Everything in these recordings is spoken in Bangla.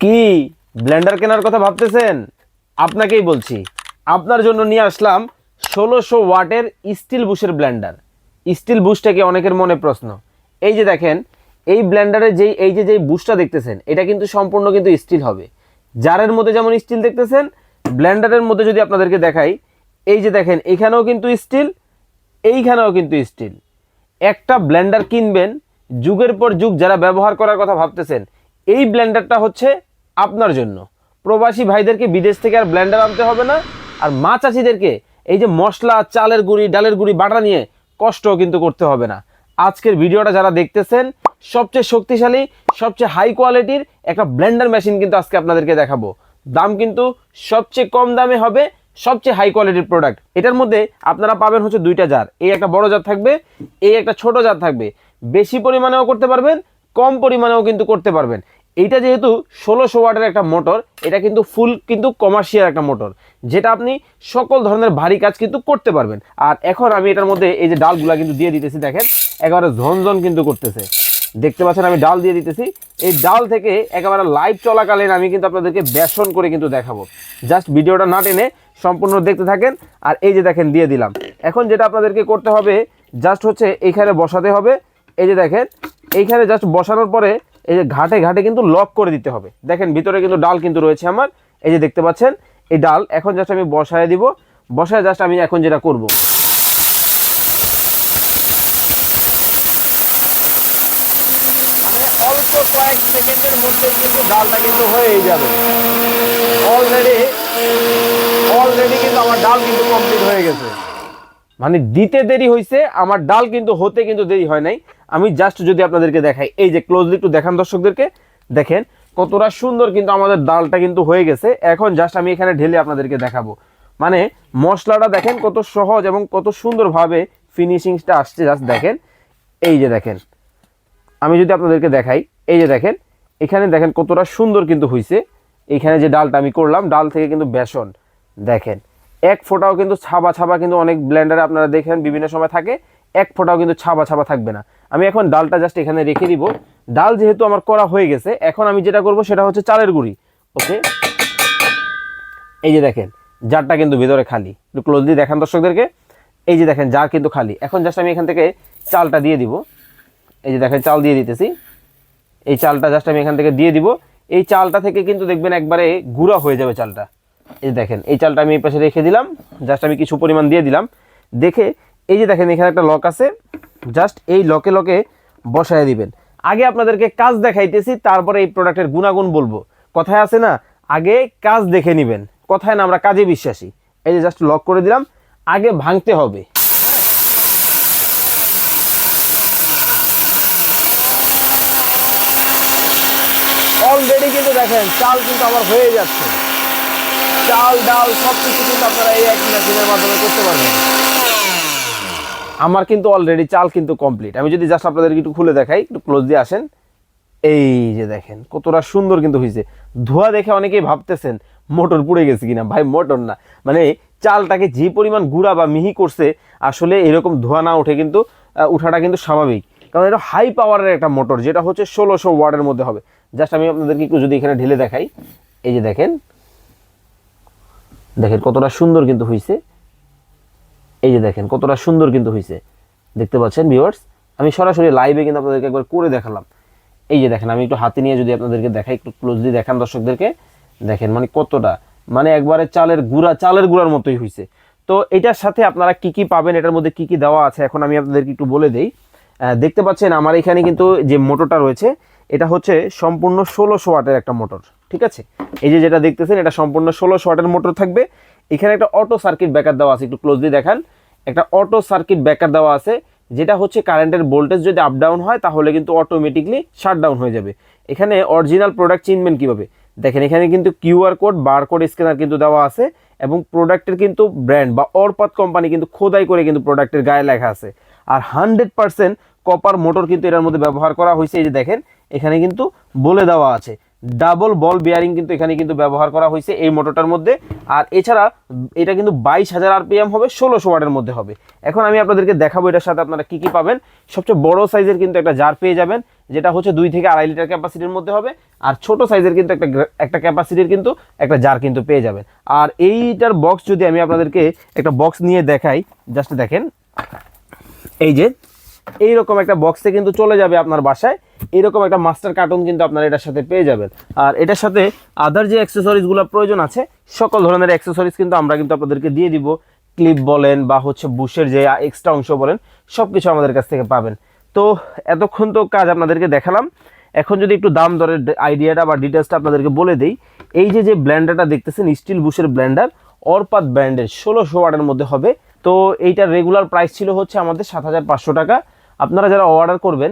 কি? ব্লেন্ডার কেনার কথা ভাবতেছেন? আপনাকেই বলছি। আপনার জন্য নিয়ে আসলাম ষোলোশো ওয়াটের স্টিল বুশের ব্লেন্ডার। স্টিল বুশটাকে অনেকের মনে প্রশ্ন। এই যে দেখেন, এই ব্লেন্ডারের যেই এই যে যেই বুশটা দেখতেছেন, এটা কিন্তু সম্পূর্ণ কিন্তু স্টিল হবে। জারের মধ্যে যেমন স্টিল দেখতেছেন, ব্লেন্ডারের মধ্যে যদি আপনাদেরকে দেখাই, এই যে দেখেন, এখানেও কিন্তু স্টিল, এইখানেও কিন্তু স্টিল। একটা ব্লেন্ডার কিনবেন, যুগের পর যুগ যারা ব্যবহার করার কথা ভাবতেছেন, এই ব্লেন্ডারটা হচ্ছে আপনার জন্য। প্রবাসী ভাইদেরকে বিদেশ থেকে আর ব্লেন্ডার আনতে হবে না। আর মা চাষিদেরকে এই যে মশলা, চালের গুঁড়ি, ডালের গুঁড়ি, বাটা নিয়ে কষ্টও কিন্তু করতে হবে না। আজকের ভিডিওটা যারা দেখতেছেন, সবচেয়ে শক্তিশালী, সবচেয়ে হাই কোয়ালিটির একটা ব্লেন্ডার মেশিন কিন্তু আজকে আপনাদেরকে দেখাবো। দাম কিন্তু সবচেয়ে কম দামে হবে, সবচেয়ে হাই কোয়ালিটির প্রোডাক্ট এটার মধ্যে আপনারা পাবেন হচ্ছে দুইটা জার এই একটা বড় জার থাকবে, এই একটা ছোট জার থাকবে। বেশি পরিমাণেও করতে পারবেন, কম পরিমাণেও কিন্তু করতে পারবেন। এইটা যেহেতু ষোলোশো ওয়াটের একটা মোটর, এটা কিন্তু ফুল কিন্তু কমার্শিয়াল একটা মোটর, যেটা আপনি সকল ধরনের ভারী কাজ কিন্তু করতে পারবেন। আর এখন আমি এটার মধ্যে এই যে ডালগুলা কিন্তু দিয়ে দিতেছি, দেখেন, একেবারে ঝনঝন কিন্তু করতেছে। দেখতে পাচ্ছেন, আমি ডাল দিয়ে দিতেছি। এই ডাল থেকে একেবারে লাইভ চলাকালীন আমি কিন্তু আপনাদেরকে বেসন করে কিন্তু দেখাবো। জাস্ট ভিডিওটা না টেনে সম্পূর্ণ দেখতে থাকেন। আর এই যে দেখেন, দিয়ে দিলাম। এখন যেটা আপনাদেরকে করতে হবে জাস্ট হচ্ছে এইখানে বসাতে হবে। এই যে দেখেন, এইখানে জাস্ট বসানোর পরে এই যে ঘাটে ঘাটে কিন্তু লক করে দিতে হবে। দেখেন, ভিতরে কিন্তু ডাল কিন্তু রয়েছে আমার। এই যে দেখতে পাচ্ছেন, এই ডাল এখন জাস্ট আমি বসায় দিব। বসায় জাস্ট আমি এখন যেটা করব। মানে ডালটা কিন্তু হয়েই যাবে। অলরেডি অলরেডি কিন্তু আমার ডাল কিন্তু কমপ্লিট হয়ে গেছে। মানে দিতে দেরি হয়েছে আমার ডাল কিন্তু হতে কিন্তু দেরি হয় নাই। আমি জাস্ট যদি আপনাদেরকে দেখাই, এই যে ক্লোজলি একটু দেখান দর্শকদেরকে, দেখেন কতটা সুন্দর কিন্তু আমাদের ডালটা কিন্তু হয়ে গেছে। এখন জাস্ট আমি এখানে ঢেলে আপনাদেরকে দেখাবো। মানে মশলাটা দেখেন কত সহজ এবং কত সুন্দরভাবে ফিনিশিংসটা আসছে জাস্ট দেখেন। এই যে দেখেন, আমি যদি আপনাদেরকে দেখাই, এই যে দেখেন, এখানে দেখেন কতটা সুন্দর কিন্তু হয়েছে এইখানে যে ডালটা আমি করলাম, ডাল থেকে কিন্তু বেসন, দেখেন। এক ফোঁটাও কিন্তু ছাবা ছাবা কিন্তু অনেক ব্লেন্ডারে আপনারা দেখেন বিভিন্ন সময় থাকে, এক ফোঁটাও কিন্তু ছাবা ছাবা থাকবে না। আমি এখন ডালটা জাস্ট এখানে রেখে দিব। ডাল যেহেতু আমার করা হয়ে গেছে, এখন আমি যেটা করব সেটা হচ্ছে চালের গুঁড়ি। ওকে? এই যে দেখেন, জারটা কিন্তু ভিতরে খালি। একটু ক্লোজলি দেখান দর্শকদেরকে। এই যে দেখেন, জার কিন্তু খালি। এখন জাস্ট আমি এখান থেকে চালটা দিয়ে দিব। এই যে দেখেন, চাল দিয়ে দিতেছি। এই চালটা জাস্ট আমি এখান থেকে দিয়ে দিব। এই চালটা থেকে কিন্তু দেখবেন একবারে গুঁড়া হয়ে যাবে চালটা। এই দেখেন, এই চালটা আমি এই পাশে রেখে দিলাম। জাস্ট আমি কিছু পরিমাণ দিয়ে দিলাম। দেখে, এই যে দেখেন, এখানে একটা লক আছে। জাস্ট এই লকে লকে বসায় দিবেন। আগে আপনাদেরকে কাজ দেখাইতেছি, তারপরে এই প্রোডাক্টের গুণাগুণ বলব। কথায় আছে না, আগে কাজ দেখে নেবেন। কথায় না, আমরা কাজে বিশ্বাসী। এই যে জাস্ট লক করে দিলাম, আগে ভাঙতে হবে। অলরেডি কিন্তু দেখেন, চাল কিন্তু আমার হয়ে যাচ্ছে। চাল, ডাল, সব কিছু কিন্তু আপনারা এই এক মেশিনের মাধ্যমে করতে পারবেন। আমার কিন্তু অলরেডি চাল কিন্তু কমপ্লিট আমি যদি জাস্ট আপনাদেরকে একটু খুলে দেখাই, একটু ক্লোজ দিয়ে আসেন। এই যে দেখেন, কতটা সুন্দর কিন্তু হয়েছে ধোয়া দেখে অনেকেই ভাবতেছেন, মোটর পুড়ে গেছে কিনা? ভাই, মোটর না। মানে চালটাকে যে পরিমাণ গুঁড়া বা মিহি করছে, আসলে এরকম ধোয়া না উঠে কিন্তু উঠাটা কিন্তু স্বাভাবিক। কারণ এটা হাই পাওয়ারের একটা মোটর যেটা হচ্ছে ষোলোশো ওয়ার্ডের মধ্যে হবে। জাস্ট আমি আপনাদেরকে একটু যদি এখানে ঢেলে দেখাই। এই যে দেখেন দেখেন কতটা সুন্দর কিন্তু হয়েছে এই যে দেখেন কতটা সুন্দর কিন্তু হয়েছে দেখতে পাচ্ছেন ভিউয়ার্স আমি সরাসরি লাইভে কিন্তু আপনাদেরকে একবার করে দেখালাম। এই যে দেখেন, আমি একটু হাতে নিয়ে যদি আপনাদেরকে দেখাই, একটু ক্লোজলি দেখান দর্শকদেরকে। দেখেন মানে কতটা মানে একবারে চালের গুঁড়া, চালের গুঁড়ার মতোই হয়েছে তো এটার সাথে আপনারা কি কি পাবেন, এটার মধ্যে কি কি দেওয়া আছে, এখন আমি আপনাদেরকে একটু বলে দেই। দেখতে পাচ্ছেন আমার এখানে কিন্তু যে মোটরটা রয়েছে, এটা হচ্ছে সম্পূর্ণ ষোলোশো ওয়াটের একটা মোটর। ঠিক আছে? এই যে যেটা দেখতেছেন, এটা সম্পূর্ণ ষোলো ওয়াটের মোটর থাকবে। এখানে একটা অটো সার্কিট ব্যাকার দেওয়া আছে, একটু ক্লোজলি দেখান। একটা অটো সার্কিট ব্যাকার দেওয়া আছে, যেটা হচ্ছে কারেন্টের ভোল্টেজ যদি আপ ডাউন হয়, তাহলে কিন্তু অটোমেটিকলি শাট ডাউন হয়ে যাবে। এখানে অরিজিনাল প্রোডাক্ট চিনবেন কীভাবে? দেখেন, এখানে কিন্তু কিউআর কোড বারকোড স্ক্যানার কিন্তু দেওয়া আছে, এবং প্রোডাক্টের কিন্তু ব্র্যান্ড বা অরপাত কোম্পানি কিন্তু খোদাই করে কিন্তু প্রোডাক্টের গায়ে লেখা আছে। আর হান্ড্রেড পার্সেন্ট কপার মোটর কিন্তু এটার মধ্যে ব্যবহার করা হয়েছে, এই যে দেখেন, এখানে কিন্তু বলে দেওয়া আছে। ডাবল বল বিয়ারিং কিন্তু এখানে কিন্তু ব্যবহার করা হয়েছে এই মোটরটার মধ্যে। আর এছাড়া এটা কিন্তু বাইশ হাজার আরপিএম হবে, ষোলোশো ওয়াটের মধ্যে হবে। এখন আমি আপনাদেরকে দেখাবো এটার সাথে আপনারা কী কী পাবেন। সবচেয়ে বড় সাইজের কিন্তু একটা জার পেয়ে যাবেন, যেটা হচ্ছে দুই থেকে আড়াই লিটার ক্যাপাসিটির মধ্যে হবে। আর ছোট সাইজের কিন্তু একটা একটা ক্যাপাসিটির কিন্তু একটা জার কিন্তু পেয়ে যাবেন। আর এইটার বক্স যদি আমি আপনাদেরকে একটা বক্স নিয়ে দেখাই জাস্ট দেখেন। এই যে, এইরকম একটা বক্সে কিন্তু চলে যাবে আপনার বাসায়। এইরকম একটা মাস্টার কার্টুন কিন্তু আপনারা এটার সাথে পেয়ে যাবেন। আর এটার সাথে আদার যে অ্যাক্সেসরিজগুলো প্রয়োজন আছে, সকল ধরনের অ্যাক্সেসরিজ কিন্তু আমরা কিন্তু আপনাদেরকে দিয়ে দিব। ক্লিপ বলেন বা হচ্ছে বুশের যে এক্সট্রা অংশ বলেন সব কিছু আমাদের কাছ থেকে পাবেন। তো এতক্ষণ তো কাজ আপনাদেরকে দেখালাম। এখন যদি একটু দাম দরের আইডিয়াটা বা ডিটেলসটা আপনাদেরকে বলে দিই, এই যে যে ব্ল্যান্ডারটা দেখতেছেন স্টিল বুশের ব্ল্যান্ডার অরপাত ব্র্যান্ডের ষোলোশো ওয়াটের মধ্যে হবে। তো এইটার রেগুলার প্রাইস ছিল হচ্ছে আমাদের সাত হাজার পাঁচশো টাকা। আপনারা যারা অর্ডার করবেন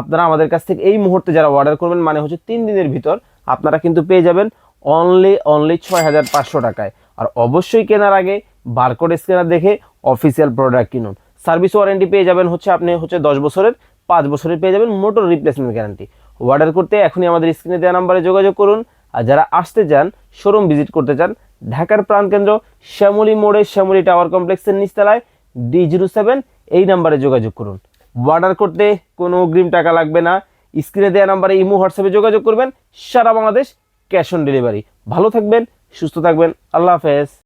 আপনারা আমাদের কাছ থেকে এই মুহূর্তে যারা অর্ডার করবেন মানে হচ্ছে তিন দিনের ভিতর আপনারা কিন্তু পেয়ে যাবেন অনলি অনলি ছয় হাজার পাঁচশো টাকায়। আর অবশ্যই কেনার আগে বারকোড স্ক্যানার দেখে অফিসিয়াল প্রোডাক্ট কিনুন। সার্ভিস ওয়ারেন্টি পেয়ে যাবেন হচ্ছে আপনি হচ্ছে দশ বছরের, পাঁচ বছরের পেয়ে যাবেন মোটর রিপ্লেসমেন্ট গ্যারান্টি অর্ডার করতে এখনই আমাদের স্ক্রিনে দেওয়া নাম্বারে যোগাযোগ করুন। আর যারা আসতে চান শোরুম ভিজিট করতে চান, ঢাকার প্রাণকেন্দ্র শ্যামলী মোড়ে শ্যামলী টাওয়ার কমপ্লেক্সের নিচতলায় ডি জিরো সেভেন এই নাম্বারে যোগাযোগ করুন। অর্ডার করতে কোনো অগ্রিম টাকা লাগবে না। স্ক্রিনে দেওয়া নাম্বারে ইমো হোয়াটসঅ্যাপে যোগাযোগ করবেন। সারা বাংলাদেশ ক্যাশ অন ডেলিভারি ভালো থাকবেন, সুস্থ থাকবেন। আল্লাহ হাফেজ।